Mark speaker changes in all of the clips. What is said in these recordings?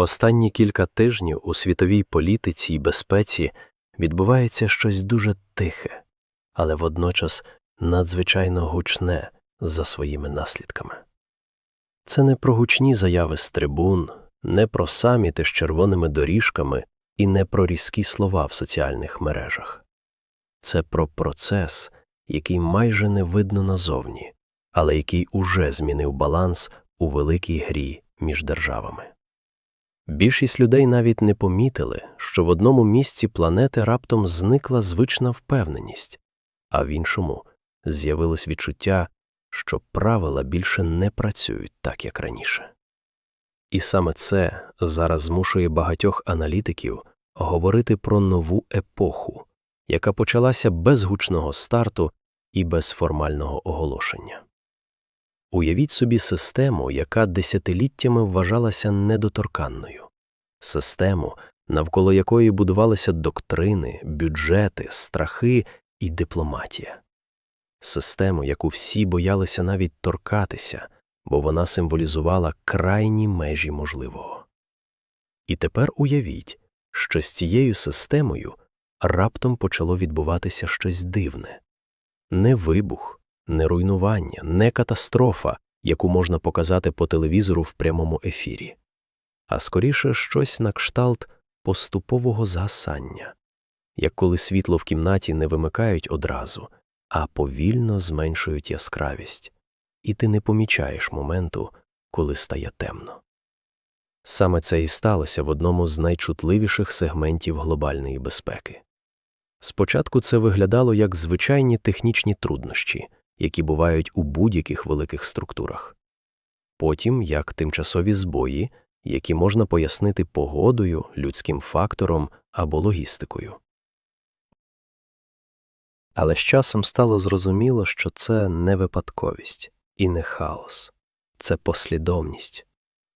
Speaker 1: Останні кілька тижнів у світовій політиці і безпеці відбувається щось дуже тихе, але водночас надзвичайно гучне за своїми наслідками. Це не про гучні заяви з трибун, не про саміти з червоними доріжками і не про різкі слова в соціальних мережах. Це про процес, який майже не видно назовні, але який уже змінив баланс у великій грі між державами. Більшість людей навіть не помітили, що в одному місці планети раптом зникла звична впевненість, а в іншому з'явилось відчуття, що правила більше не працюють так, як раніше. І саме це зараз змушує багатьох аналітиків говорити про нову епоху, яка почалася без гучного старту і без формального оголошення. Уявіть собі систему, яка десятиліттями вважалася недоторканною, систему, навколо якої будувалися доктрини, бюджети, страхи і дипломатія, систему, яку всі боялися навіть торкатися, бо вона символізувала крайні межі можливого. І тепер уявіть, що з цією системою раптом почало відбуватися щось дивне. Не вибух, не руйнування, не катастрофа, яку можна показати по телевізору в прямому ефірі, а скоріше щось на кшталт поступового згасання, як коли світло в кімнаті не вимикають одразу, а повільно зменшують яскравість, і ти не помічаєш моменту, коли стає темно. Саме це і сталося в одному з найчутливіших сегментів глобальної безпеки. Спочатку це виглядало як звичайні технічні труднощі, які бувають у будь-яких великих структурах, потім як тимчасові збої, які можна пояснити погодою, людським фактором або логістикою. Але з часом стало зрозуміло, що це не випадковість і не хаос, це послідовність,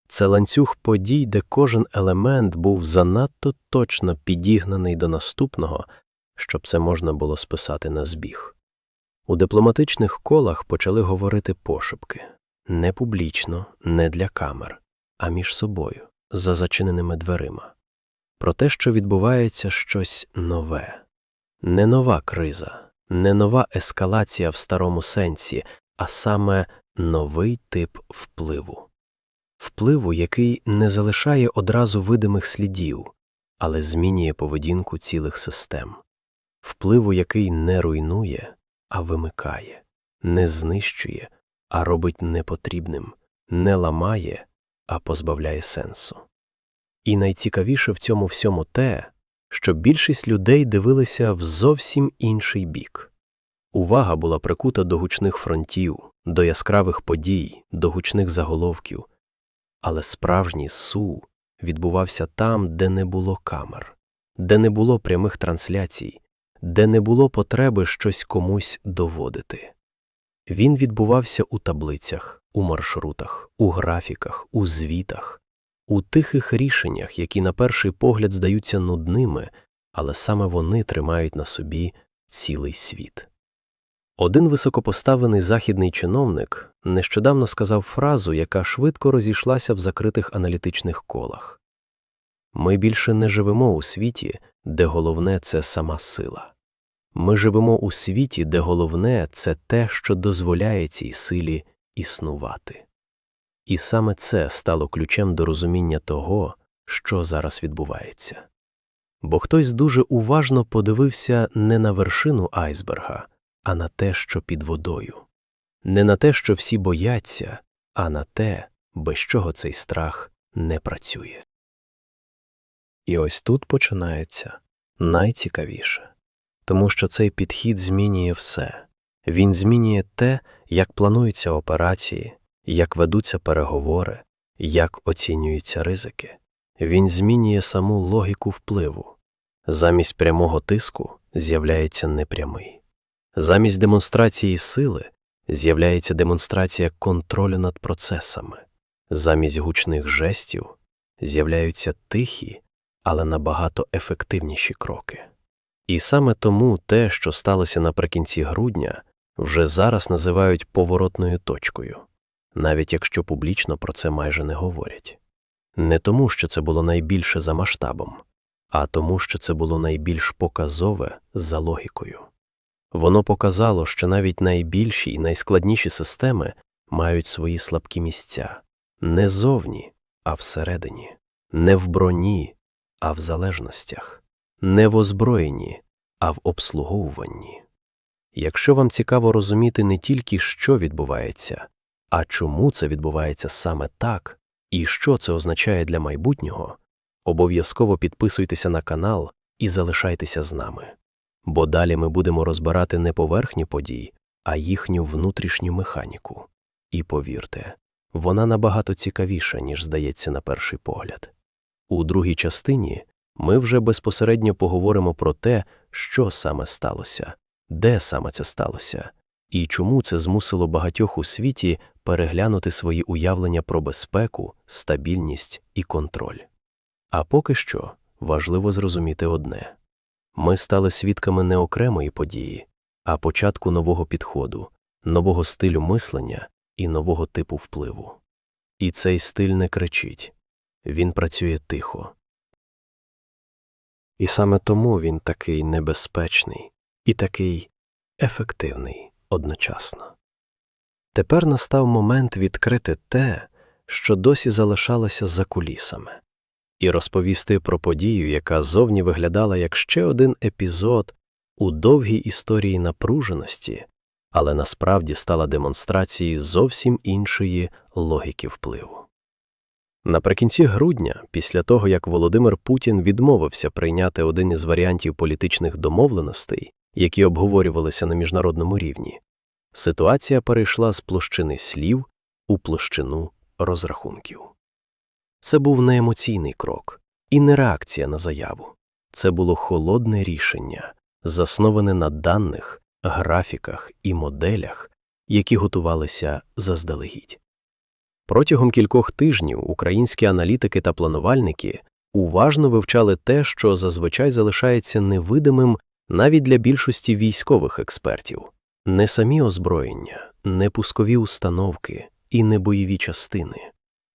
Speaker 1: це ланцюг подій, де кожен елемент був занадто точно підігнаний до наступного, щоб це можна було списати на збіг. У дипломатичних колах почали говорити пошепки. Не публічно, не для камер, а між собою, за зачиненими дверима, про те, що відбувається щось нове, не нова криза, не нова ескалація в старому сенсі, а саме новий тип впливу, впливу, який не залишає одразу видимих слідів, але змінює поведінку цілих систем, впливу, який не руйнує, а вимикає, не знищує, а робить непотрібним, не ламає, а позбавляє сенсу. І найцікавіше в цьому всьому те, що більшість людей дивилися в зовсім інший бік. Увага була прикута до гучних фронтів, до яскравих подій, до гучних заголовків, але справжній су відбувався там, де не було камер, де не було прямих трансляцій, де не було потреби щось комусь доводити. Він відбувався у таблицях, у маршрутах, у графіках, у звітах, у тихих рішеннях, які на перший погляд здаються нудними, але саме вони тримають на собі цілий світ. Один високопоставлений західний чиновник нещодавно сказав фразу, яка швидко розійшлася в закритих аналітичних колах Ми більше не живемо у світі, де головне це сама сила. Ми живемо у світі, де головне це те, що дозволяє цій силі існувати. І саме це стало ключем до розуміння того, що зараз відбувається. Бо хтось дуже уважно подивився не на вершину айсберга, а на те, що під водою, не на те, що всі бояться, а на те, без чого цей страх не працює. І ось тут починається найцікавіше тому що цей підхід змінює все він змінює те, як плануються операції, як ведуться переговори, як оцінюються ризики, він змінює саму логіку впливу. Замість прямого тиску з'являється непрямий, замість демонстрації сили з'являється демонстрація контролю над процесами, замість гучних жестів з'являються тихі, але набагато ефективніші кроки. І саме тому те, що сталося наприкінці грудня, вже зараз називають поворотною точкою, навіть якщо публічно про це майже не говорять. Не тому, що це було найбільше за масштабом, а тому, що це було найбільш показове за логікою. Воно показало, що навіть найбільші і найскладніші системи мають свої слабкі місця не зовні, а всередині, не в броні, а в залежностях, не в озброєнні, а в обслуговуванні. Якщо вам цікаво розуміти не тільки, що відбувається, а чому це відбувається саме так, і що це означає для майбутнього, обов'язково підписуйтеся на канал і залишайтеся з нами, бо далі ми будемо розбирати не поверхні подій, а їхню внутрішню механіку. І повірте, вона набагато цікавіша, ніж здається на перший погляд. У другій частині ми вже безпосередньо поговоримо про те, що саме сталося, де саме це сталося, і чому це змусило багатьох у світі переглянути свої уявлення про безпеку, стабільність і контроль. А поки що важливо зрозуміти одне ми стали свідками не окремої події, а початку нового підходу, нового стилю мислення і нового типу впливу. І цей стиль не кричить він працює тихо. І саме тому він такий небезпечний і такий ефективний одночасно. Тепер настав момент відкрити те, що досі залишалося за кулісами, і розповісти про подію, яка зовні виглядала як ще один епізод у довгій історії напруженості, але насправді стала демонстрацією зовсім іншої логіки впливу. Наприкінці грудня, після того як Володимир Путін відмовився прийняти один із варіантів політичних домовленостей, які обговорювалися на міжнародному рівні, ситуація перейшла з площини слів у площину розрахунків. Це був не емоційний крок і не реакція на заяву, це було холодне рішення, засноване на даних, графіках і моделях, які готувалися заздалегідь. Протягом кількох тижнів українські аналітики та планувальники уважно вивчали те, що зазвичай залишається невидимим навіть для більшості військових експертів. Не самі озброєння, не пускові установки і не бойові частини,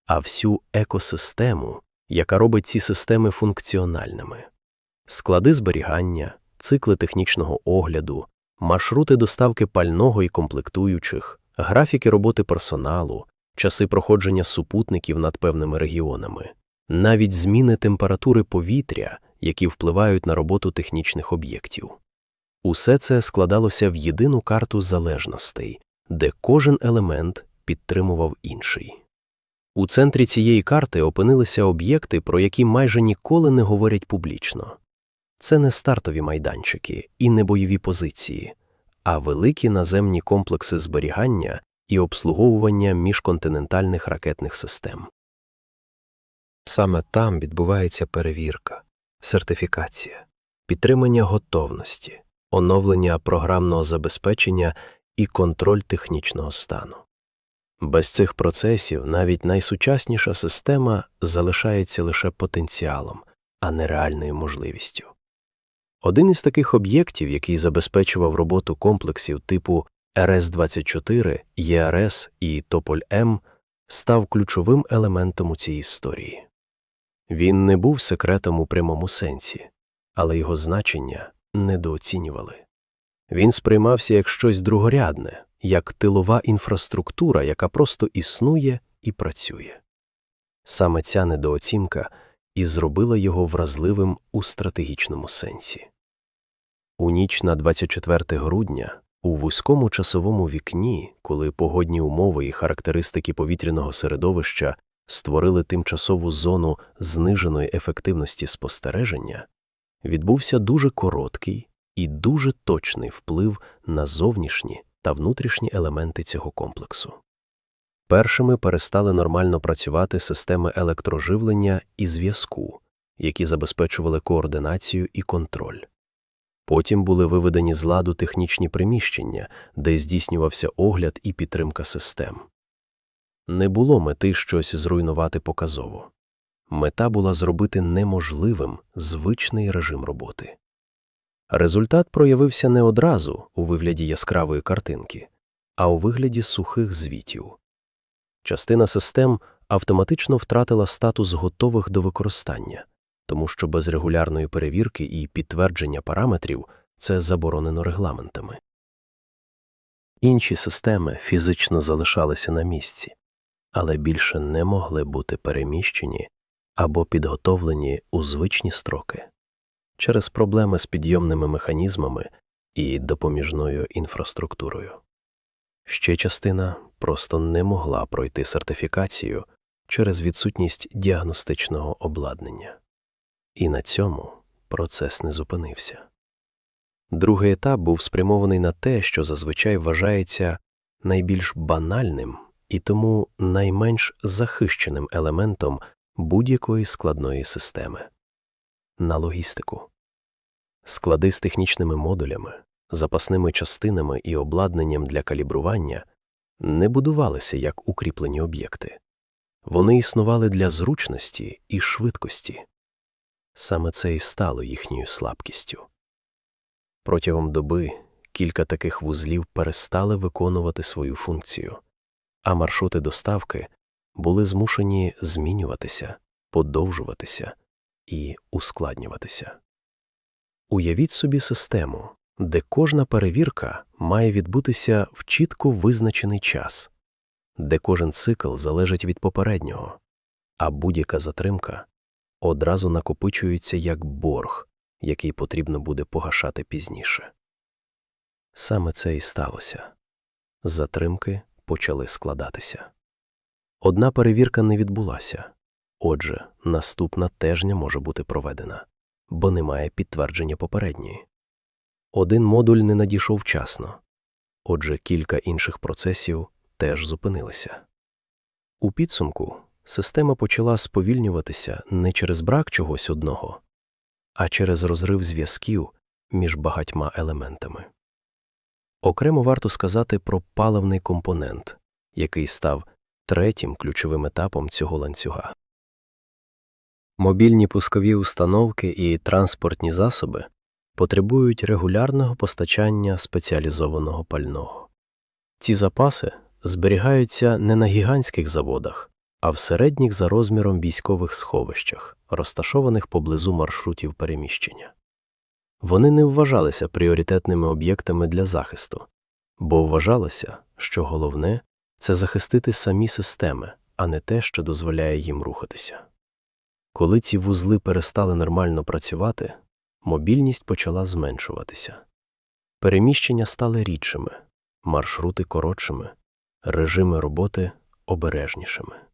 Speaker 1: а всю екосистему, яка робить ці системи функціональними, склади зберігання, цикли технічного огляду, маршрути доставки пального і комплектуючих, графіки роботи персоналу, часи проходження супутників над певними регіонами, навіть зміни температури повітря, які впливають на роботу технічних об'єктів. Усе це складалося в єдину карту залежностей, де кожен елемент підтримував інший. У центрі цієї карти опинилися об'єкти, про які майже ніколи не говорять публічно. Це не стартові майданчики і не бойові позиції, а великі наземні комплекси зберігання і обслуговування міжконтинентальних ракетних систем. Саме там відбувається перевірка, сертифікація, підтримання готовності, оновлення програмного забезпечення і контроль технічного стану. Без цих процесів навіть найсучасніша система залишається лише потенціалом, а не реальною можливістю. Один із таких об'єктів, який забезпечував роботу комплексів типу РС-24, ЄРС і Тополь М, став ключовим елементом у цій історії. Він не був секретом у прямому сенсі, але його значення недооцінювали. Він сприймався як щось другорядне, як тилова інфраструктура, яка просто існує і працює. Саме ця недооцінка і зробила його вразливим у стратегічному сенсі. У ніч на 24 грудня, у вузькому часовому вікні, коли погодні умови і характеристики повітряного середовища створили тимчасову зону зниженої ефективності спостереження, відбувся дуже короткий і дуже точний вплив на зовнішні та внутрішні елементи цього комплексу. Першими перестали нормально працювати системи електроживлення і зв'язку, які забезпечували координацію і контроль. Потім були виведені з ладу технічні приміщення, де здійснювався огляд і підтримка систем. Не було мети щось зруйнувати показово. Мета була зробити неможливим звичний режим роботи. Результат проявився не одразу у вигляді яскравої картинки, а у вигляді сухих звітів. Частина систем автоматично втратила статус готових до використання, тому що без регулярної перевірки і підтвердження параметрів це заборонено регламентами. Інші системи фізично залишалися на місці, але більше не могли бути переміщені або підготовлені у звичні строки через проблеми з підйомними механізмами і допоміжною інфраструктурою. Ще частина просто не могла пройти сертифікацію через відсутність діагностичного обладнання. І на цьому процес не зупинився. Другий етап був спрямований на те, що зазвичай вважається найбільш банальним і тому найменш захищеним елементом будь-якої складної системи на логістику. Склади з технічними модулями, запасними частинами і обладнанням для калібрування не будувалися як укріплені об'єкти, вони існували для зручності і швидкості. Саме це і стало їхньою слабкістю. Протягом доби кілька таких вузлів перестали виконувати свою функцію, а маршрути доставки були змушені змінюватися, подовжуватися і ускладнюватися. Уявіть собі систему, де кожна перевірка має відбутися в чітко визначений час, де кожен цикл залежить від попереднього, а будь-яка затримка одразу накопичується як борг, який потрібно буде погашати пізніше. Саме це і сталося затримки почали складатися. Одна перевірка не відбулася, отже, наступна теж не може бути проведена, бо немає підтвердження попередньої. Один модуль не надійшов вчасно, отже, кілька інших процесів теж зупинилися. У підсумку система почала сповільнюватися не через брак чогось одного, а через розрив зв'язків між багатьма елементами. Окремо варто сказати про паливний компонент, який став третім ключовим етапом цього ланцюга. Мобільні пускові установки і транспортні засоби потребують регулярного постачання спеціалізованого пального. Ці запаси зберігаються не на гігантських заводах, а в середніх за розміром військових сховищах, розташованих поблизу маршрутів переміщення. Вони не вважалися пріоритетними об'єктами для захисту, бо вважалося, що головне це захистити самі системи, а не те, що дозволяє їм рухатися. Коли ці вузли перестали нормально працювати, мобільність почала зменшуватися. Переміщення стали рідшими, маршрути коротшими, режими роботи обережнішими.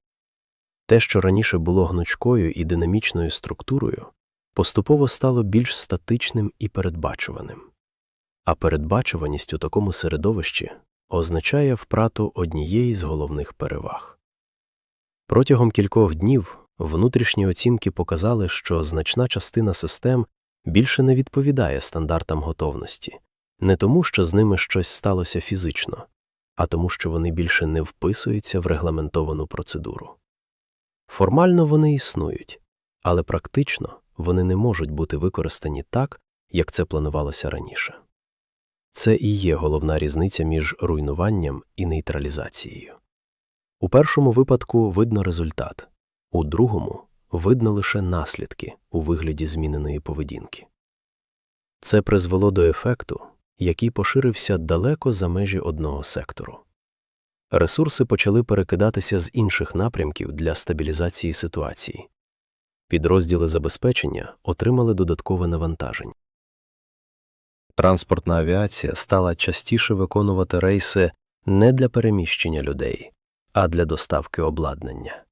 Speaker 1: Те, що раніше було гнучкою і динамічною структурою, поступово стало більш статичним і передбачуваним, а передбачуваність у такому середовищі означає втрату однієї з головних переваг. Протягом кількох днів внутрішні оцінки показали, що значна частина систем більше не відповідає стандартам готовності, не тому, що з ними щось сталося фізично, а тому, що вони більше не вписуються в регламентовану процедуру. Формально вони існують, але практично вони не можуть бути використані так, як це планувалося раніше. Це і є головна різниця між руйнуванням і нейтралізацією. У першому випадку видно результат, у другому видно лише наслідки у вигляді зміненої поведінки. Це призвело до ефекту, який поширився далеко за межі одного сектору. Ресурси почали перекидатися з інших напрямків для стабілізації ситуації. Підрозділи забезпечення отримали додаткове навантаження. Транспортна авіація стала частіше виконувати рейси не для переміщення людей, а для доставки обладнання.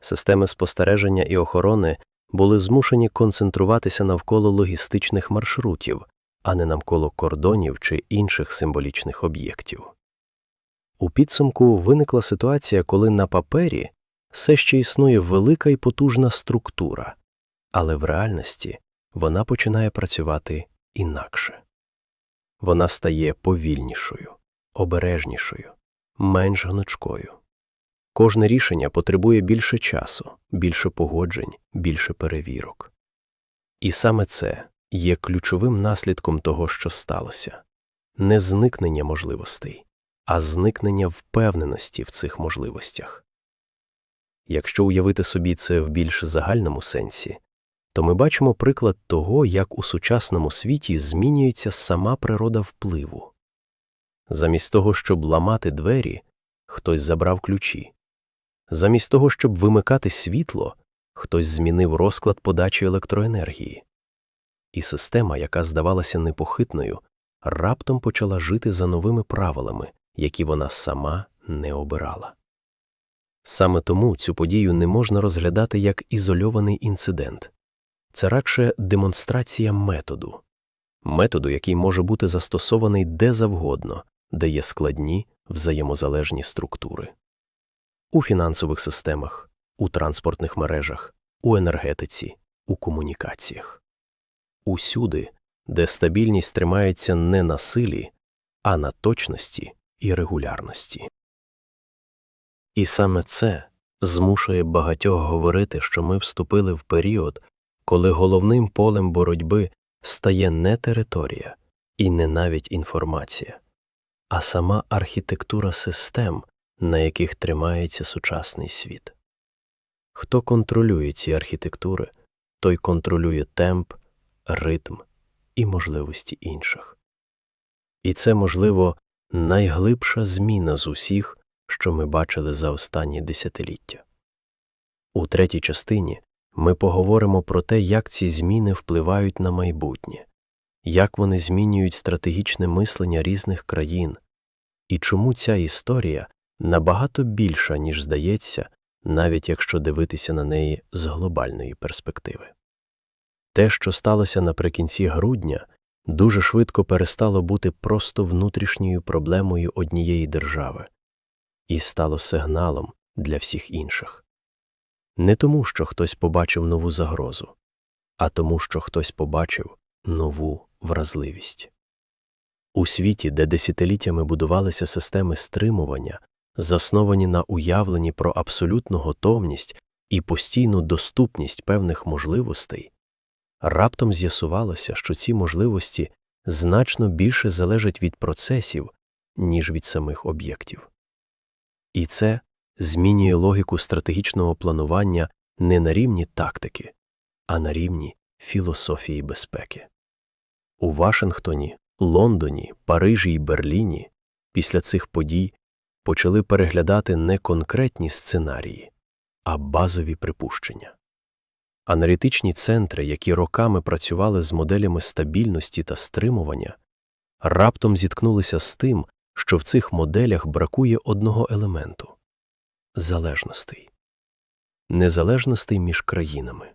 Speaker 1: Системи спостереження і охорони були змушені концентруватися навколо логістичних маршрутів, а не навколо кордонів чи інших символічних об'єктів. У підсумку виникла ситуація, коли на папері все ще існує велика і потужна структура, але в реальності вона починає працювати інакше. Вона стає повільнішою, обережнішою, менш гнучкою. Кожне рішення потребує більше часу, більше погоджень, більше перевірок. І саме це є ключовим наслідком того, що сталося не зникнення можливостей, а зникнення впевненості в цих можливостях. Якщо уявити собі це в більш загальному сенсі, то ми бачимо приклад того, як у сучасному світі змінюється сама природа впливу. Замість того, щоб ламати двері, хтось забрав ключі. Замість того, щоб вимикати світло, хтось змінив розклад подачі електроенергії. І система, яка здавалася непохитною, раптом почала жити за новими правилами, які вона сама не обирала. Саме тому цю подію не можна розглядати як ізольований інцидент. Це радше демонстрація методу, методу, який може бути застосований де завгодно, де є складні взаємозалежні структури. У фінансових системах, у транспортних мережах, у енергетиці, у комунікаціях, усюди, де стабільність тримається не на силі, а на точності і регулярності. І саме це змушує багатьох говорити, що ми вступили в період, коли головним полем боротьби стає не територія і не навіть інформація, а сама архітектура систем, на яких тримається сучасний світ. Хто контролює ці архітектури, той контролює темп, ритм і можливості інших. І це, можливо, найглибша зміна з усіх, що ми бачили за останні десятиліття. У третій частині ми поговоримо про те, як ці зміни впливають на майбутнє, як вони змінюють стратегічне мислення різних країн, і чому ця історія набагато більша, ніж здається, навіть якщо дивитися на неї з глобальної перспективи. Те, що сталося наприкінці грудня, дуже швидко перестало бути просто внутрішньою проблемою однієї держави і стало сигналом для всіх інших. Не тому, що хтось побачив нову загрозу, а тому, що хтось побачив нову вразливість. У світі, де десятиліттями будувалися системи стримування, засновані на уявленні про абсолютну готовність і постійну доступність певних можливостей, раптом з'ясувалося, що ці можливості значно більше залежать від процесів, ніж від самих об'єктів. І це змінює логіку стратегічного планування не на рівні тактики, а на рівні філософії безпеки. У Вашингтоні, Лондоні, Парижі і Берліні після цих подій почали переглядати не конкретні сценарії, а базові припущення. Аналітичні центри, які роками працювали з моделями стабільності та стримування, раптом зіткнулися з тим, що в цих моделях бракує одного елементу залежностей, незалежностей між країнами,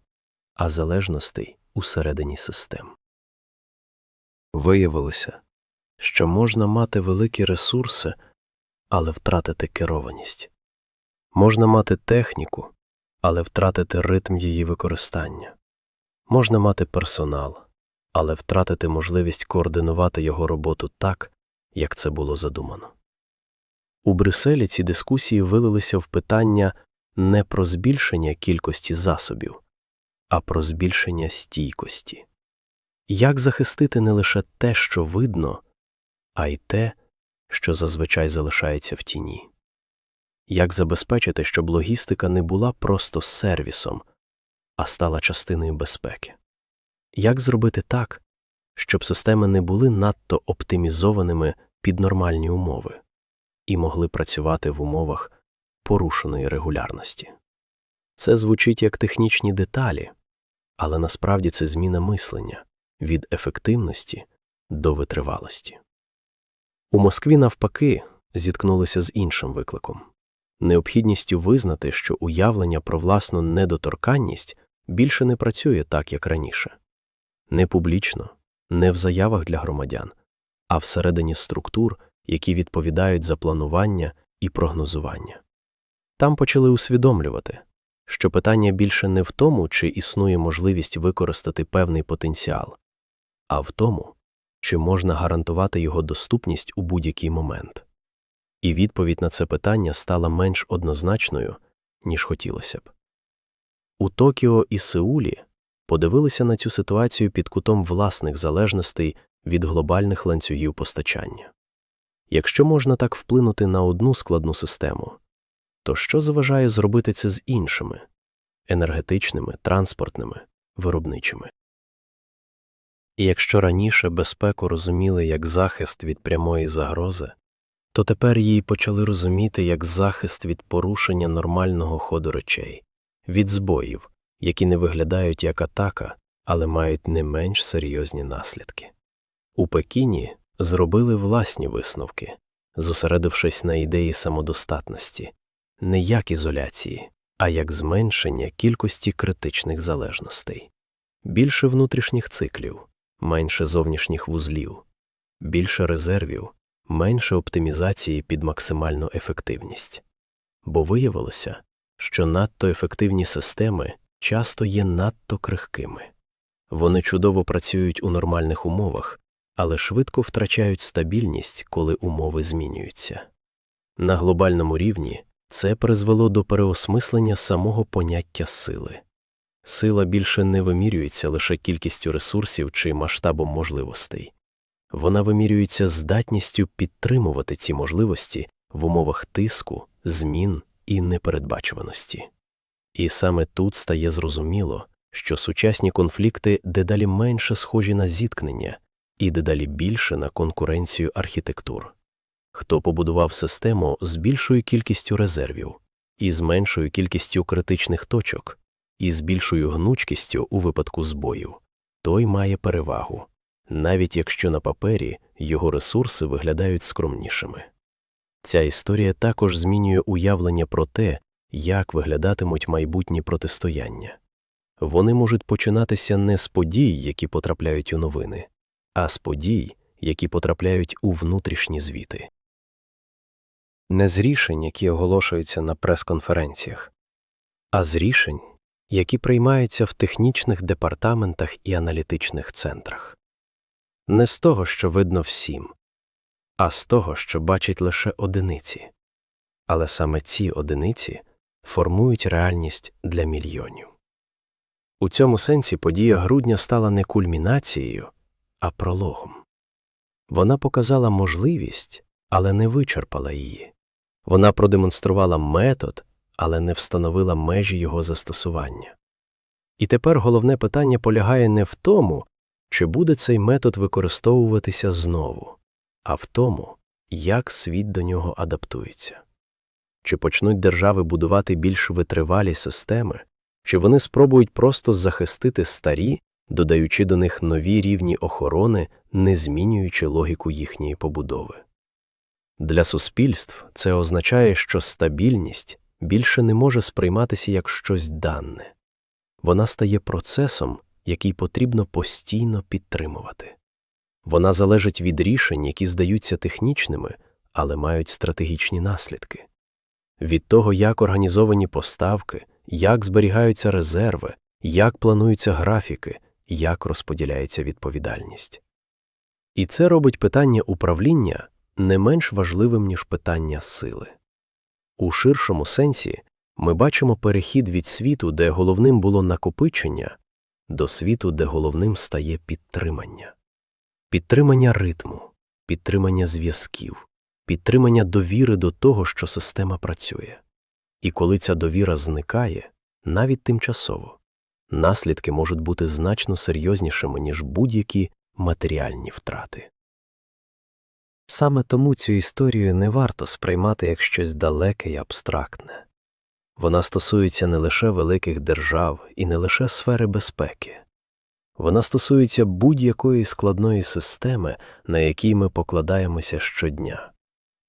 Speaker 1: а залежностей усередині систем. Виявилося, що можна мати великі ресурси, але втратити керованість, можна мати техніку, але втратити ритм її використання, можна мати персонал, але втратити можливість координувати його роботу так, як це було задумано. У Брюсселі ці дискусії вилилися в питання не про збільшення кількості засобів, а про збільшення стійкості. Як захистити не лише те, що видно, а й те, що зазвичай залишається в тіні? Як забезпечити, щоб логістика не була просто сервісом, а стала частиною безпеки? Як зробити так, щоб системи не були надто оптимізованими під нормальні умови? і могли працювати в умовах порушеної регулярності. Це звучить як технічні деталі, але насправді це зміна мислення від ефективності до витривалості. У Москві, навпаки, зіткнулися з іншим викликом необхідністю визнати, що уявлення про власну недоторканність більше не працює так, як раніше, не публічно, не в заявах для громадян, а всередині структур, які відповідають за планування і прогнозування. Там почали усвідомлювати, що питання більше не в тому, чи існує можливість використати певний потенціал, а в тому, чи можна гарантувати його доступність у будь-який момент. І відповідь на це питання стала менш однозначною, ніж хотілося б. У Токіо і Сеулі подивилися на цю ситуацію під кутом власних залежностей від глобальних ланцюгів постачання. Якщо можна так вплинути на одну складну систему, то що заважає зробити це з іншими енергетичними, транспортними, виробничими? І якщо раніше безпеку розуміли як захист від прямої загрози, то тепер її почали розуміти як захист від порушення нормального ходу речей, від збоїв, які не виглядають як атака, але мають не менш серйозні наслідки. У Пекіні зробили власні висновки, зосередившись на ідеї самодостатності, не як ізоляції, а як зменшення кількості критичних залежностей, більше внутрішніх циклів, менше зовнішніх вузлів, більше резервів, менше оптимізації під максимальну ефективність. Бо виявилося, що надто ефективні системи часто є надто крихкими. Вони чудово працюють у нормальних умовах, але швидко втрачають стабільність, коли умови змінюються. На глобальному рівні це призвело до переосмислення самого поняття сили. Сила більше не вимірюється лише кількістю ресурсів чи масштабом можливостей, вона вимірюється здатністю підтримувати ці можливості в умовах тиску, змін і непередбачуваності. І саме тут стає зрозуміло, що сучасні конфлікти дедалі менше схожі на зіткнення і дедалі більше на конкуренцію архітектур. Хто побудував систему з більшою кількістю резервів, і з меншою кількістю критичних точок, і з більшою гнучкістю у випадку збою, той має перевагу, навіть якщо на папері його ресурси виглядають скромнішими. Ця історія також змінює уявлення про те, як виглядатимуть майбутні протистояння. Вони можуть починатися не з подій, які потрапляють у новини, а з подій, які потрапляють у внутрішні звіти. Не з рішень, які оголошуються на прес-конференціях, а з рішень, які приймаються в технічних департаментах і аналітичних центрах. Не з того, що видно всім, а з того, що бачать лише одиниці. Але саме ці одиниці формують реальність для мільйонів. У цьому сенсі подія грудня стала не кульмінацією, а прологом. Вона показала можливість, але не вичерпала її. Вона продемонструвала метод, але не встановила межі його застосування. І тепер головне питання полягає не в тому, чи буде цей метод використовуватися знову, а в тому, як світ до нього адаптується. Чи почнуть держави будувати більш витривалі системи, чи вони спробують просто захистити старі, додаючи до них нові рівні охорони, не змінюючи логіку їхньої побудови. Для суспільств це означає, що стабільність більше не може сприйматися як щось дане, вона стає процесом, який потрібно постійно підтримувати. Вона залежить від рішень, які здаються технічними, але мають стратегічні наслідки, від того, як організовані поставки, як зберігаються резерви, як плануються графіки, як розподіляється відповідальність. І це робить питання управління не менш важливим, ніж питання сили. У ширшому сенсі ми бачимо перехід від світу, де головним було накопичення, до світу, де головним стає підтримання, підтримання ритму, підтримання зв'язків, підтримання довіри до того, що система працює. І коли ця довіра зникає, навіть тимчасово, наслідки можуть бути значно серйознішими, ніж будь-які матеріальні втрати. Саме тому цю історію не варто сприймати як щось далеке і абстрактне. Вона стосується не лише великих держав і не лише сфери безпеки, вона стосується будь-якої складної системи, на якій ми покладаємося щодня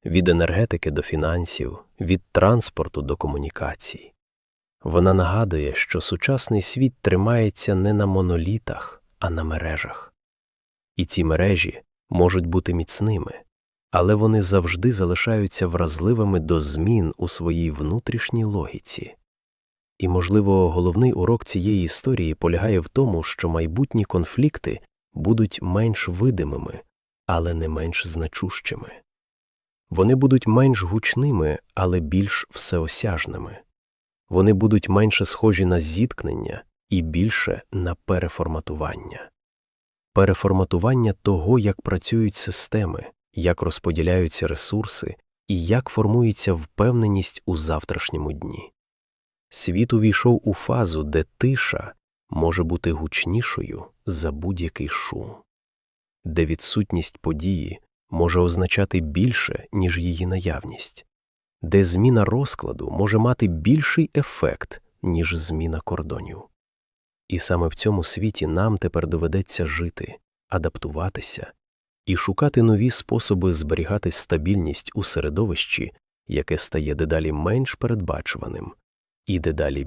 Speaker 1: від енергетики до фінансів, від транспорту до комунікацій. Вона нагадує, що сучасний світ тримається не на монолітах, а на мережах. І ці мережі можуть бути міцними, але вони завжди залишаються вразливими до змін у своїй внутрішній логіці. І, можливо, головний урок цієї історії полягає в тому, що майбутні конфлікти будуть менш видимими, але не менш значущими. Вони будуть менш гучними, але більш всеосяжними. Вони будуть менше схожі на зіткнення і більше на переформатування, переформатування того, як працюють системи, як розподіляються ресурси, і як формується впевненість у завтрашньому дні. Світ увійшов у фазу, де тиша може бути гучнішою за будь-який шум, де відсутність події може означати більше, ніж її наявність, де зміна розкладу може мати більший ефект, ніж зміна кордонів. І саме в цьому світі нам тепер доведеться жити, адаптуватися і шукати нові способи зберігати стабільність у середовищі, яке стає дедалі менш передбачуваним і дедалі